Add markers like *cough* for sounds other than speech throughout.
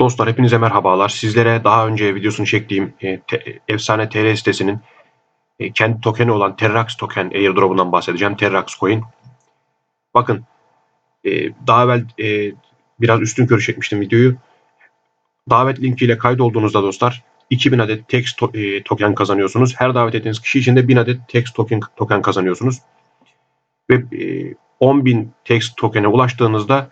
Dostlar hepinize merhabalar. Sizlere daha önce videosunu çektiğim e, te- efsane TR sitesinin e, kendi tokeni olan Terrax token airdrop'undan bahsedeceğim. Terrax coin. Bakın e, daha evvel e, biraz üstün körü çekmiştim videoyu. Davet linkiyle kaydolduğunuzda dostlar 2000 adet text to- e, token kazanıyorsunuz. Her davet ettiğiniz kişi için de 1000 adet text token token kazanıyorsunuz. Ve e, 10.000 text token'e ulaştığınızda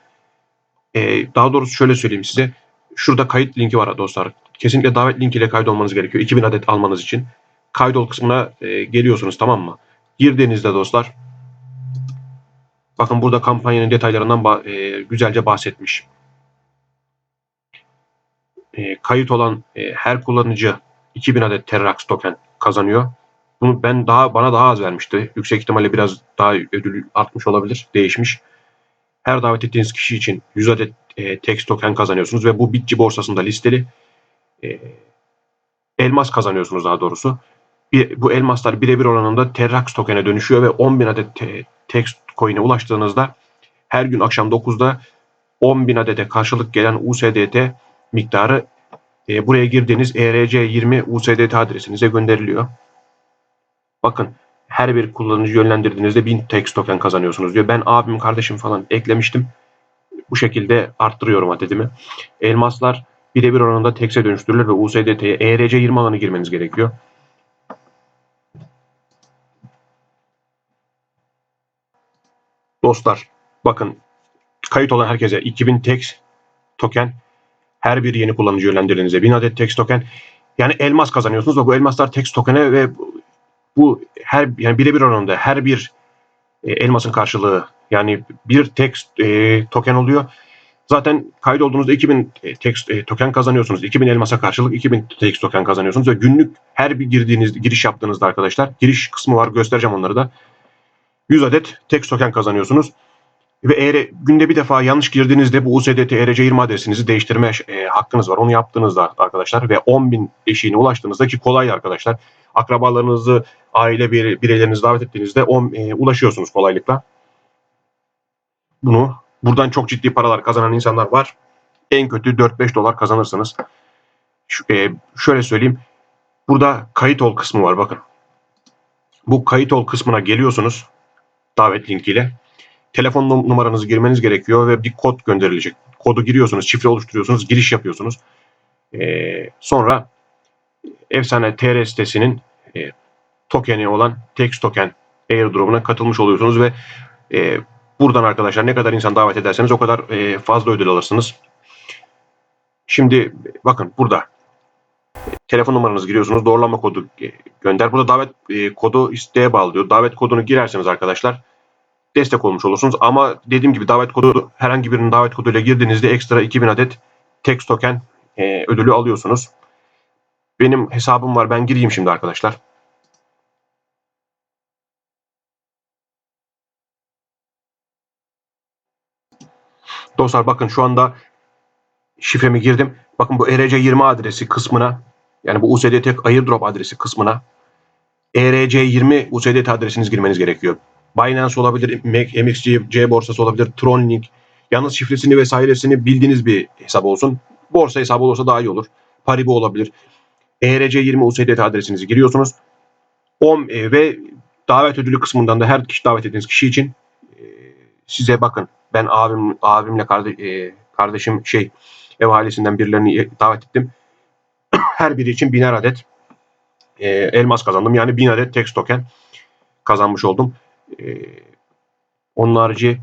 e, daha doğrusu şöyle söyleyeyim size. Şurada kayıt linki var dostlar. Kesinlikle davet linkiyle kaydolmanız gerekiyor. 2000 adet almanız için. Kaydol kısmına e, geliyorsunuz tamam mı? Girdiğinizde dostlar bakın burada kampanyanın detaylarından ba- e, güzelce bahsetmiş. E, kayıt olan e, her kullanıcı 2000 adet Terrax token kazanıyor. Bunu ben daha bana daha az vermişti. Yüksek ihtimalle biraz daha ödül artmış olabilir, değişmiş. Her davet ettiğiniz kişi için 100 adet e, text token kazanıyorsunuz ve bu Bitci borsasında listeli e, elmas kazanıyorsunuz daha doğrusu. Bir, bu elmaslar birebir oranında Terrax token'e dönüşüyor ve 10.000 adet te, text coin'e ulaştığınızda her gün akşam 9'da 10.000 adete karşılık gelen USDT miktarı e, buraya girdiğiniz ERC20 USDT adresinize gönderiliyor. Bakın her bir kullanıcı yönlendirdiğinizde 1000 text token kazanıyorsunuz diyor. Ben abim kardeşim falan eklemiştim. Bu şekilde arttırıyorum adedimi. Elmaslar birebir oranında tekse dönüştürülür ve USDT'ye ERC20 alanı girmeniz gerekiyor. Dostlar bakın kayıt olan herkese 2000 text token her bir yeni kullanıcı yönlendirdiğinizde 1000 adet text token yani elmas kazanıyorsunuz ve bu elmaslar text token'e ve bu- bu her yani birebir oranında her bir e, elmasın karşılığı yani bir text e, token oluyor. Zaten kaydolduğunuzda 2000 e, text e, token kazanıyorsunuz. 2000 elmasa karşılık 2000 text token kazanıyorsunuz ve günlük her bir girdiğiniz giriş yaptığınızda arkadaşlar giriş kısmı var göstereceğim onları da. 100 adet text token kazanıyorsunuz. Ve eğer günde bir defa yanlış girdiğinizde bu USDT ERC20 adresinizi değiştirme e, hakkınız var. Onu yaptığınızda arkadaşlar ve 10.000 eşiğine ulaştığınızda ki kolay arkadaşlar. Akrabalarınızı, aile bire- bireylerinizi davet ettiğinizde on, e, ulaşıyorsunuz kolaylıkla. Bunu buradan çok ciddi paralar kazanan insanlar var. En kötü 4-5 dolar kazanırsınız. Şu, e, şöyle söyleyeyim. Burada kayıt ol kısmı var bakın. Bu kayıt ol kısmına geliyorsunuz davet linkiyle telefon num- numaranızı girmeniz gerekiyor ve bir kod gönderilecek. Kodu giriyorsunuz, şifre oluşturuyorsunuz, giriş yapıyorsunuz. Ee, sonra efsane TR sitesinin e, tokeni olan Text Token airdrop'una katılmış oluyorsunuz ve e, buradan arkadaşlar ne kadar insan davet ederseniz o kadar e, fazla ödül alırsınız. Şimdi bakın burada telefon numaranızı giriyorsunuz, doğrulama kodu e, gönder. Burada davet e, kodu isteğe bağlıyor. Davet kodunu girerseniz arkadaşlar destek olmuş olursunuz. Ama dediğim gibi davet kodu herhangi birinin davet koduyla girdiğinizde ekstra 2000 adet text token e, ödülü alıyorsunuz. Benim hesabım var. Ben gireyim şimdi arkadaşlar. Dostlar bakın şu anda şifremi girdim. Bakın bu ERC20 adresi kısmına yani bu USDT airdrop adresi kısmına ERC20 USDT adresiniz girmeniz gerekiyor. Binance olabilir, MXC borsası olabilir, Tronlink. Yalnız şifresini vesairesini bildiğiniz bir hesap olsun. Borsa hesabı olursa daha iyi olur. Paribu olabilir. ERC20 USDT adresinizi giriyorsunuz. 10 e, ve davet ödülü kısmından da her kişi davet ettiğiniz kişi için e, size bakın ben abim abimle kardeş, e, kardeşim şey ev ailesinden birilerini davet ettim. *clears throat* Her biri için biner adet e, elmas kazandım. Yani bin adet text token kazanmış oldum. E, onun harici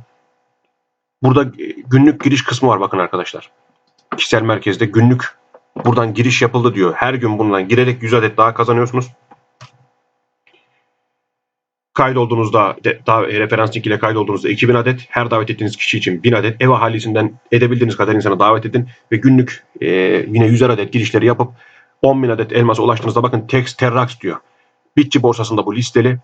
burada e, günlük giriş kısmı var bakın arkadaşlar. Kişisel merkezde günlük buradan giriş yapıldı diyor. Her gün bundan girerek 100 adet daha kazanıyorsunuz. Kaydolduğunuzda daha referans link ile kaydolduğunuzda 2000 adet her davet ettiğiniz kişi için 1000 adet ev ahalisinden edebildiğiniz kadar insana davet edin ve günlük e, yine 100 adet girişleri yapıp 10.000 adet elmasa ulaştığınızda bakın Tex Terrax diyor. Bitçi borsasında bu listeli.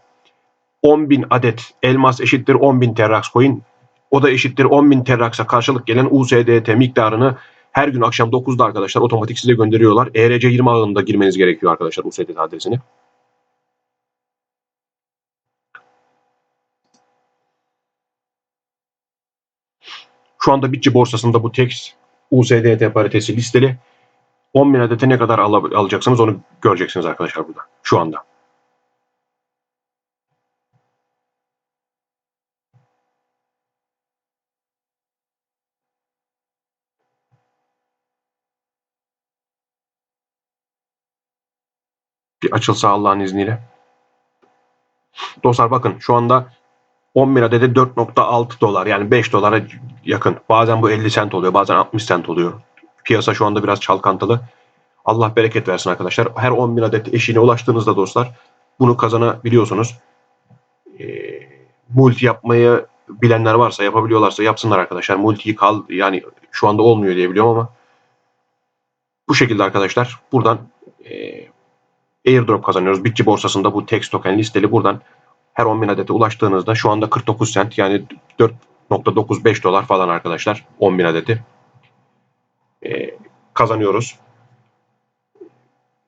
10.000 adet elmas eşittir 10.000 Terrax coin. O da eşittir 10.000 Terrax'a karşılık gelen USDT miktarını her gün akşam 9'da arkadaşlar otomatik size gönderiyorlar. ERC20 ağında girmeniz gerekiyor arkadaşlar USDT adresini. Şu anda Bitçi borsasında bu Tex USDT paritesi listeli 10.000 adete ne kadar al- alacaksınız onu göreceksiniz arkadaşlar burada. Şu anda. Bir açılsa Allah'ın izniyle. Dostlar bakın şu anda 10 bin adede 4.6 dolar yani 5 dolara yakın. Bazen bu 50 sent oluyor bazen 60 sent oluyor. Piyasa şu anda biraz çalkantılı. Allah bereket versin arkadaşlar. Her 10 bin adet eşiğine ulaştığınızda dostlar bunu kazanabiliyorsunuz. Ee, multi yapmayı bilenler varsa yapabiliyorlarsa yapsınlar arkadaşlar. Multiyi kal yani şu anda olmuyor diye biliyorum ama bu şekilde arkadaşlar buradan e, airdrop kazanıyoruz. Bitçi borsasında bu text token listeli buradan her 10 bin adete ulaştığınızda şu anda 49 sent yani 4.95 dolar falan arkadaşlar 10 bin adeti e, kazanıyoruz.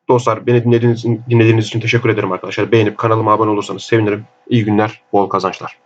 Dostlar beni dinlediğiniz, dinlediğiniz için teşekkür ederim arkadaşlar. Beğenip kanalıma abone olursanız sevinirim. İyi günler, bol kazançlar.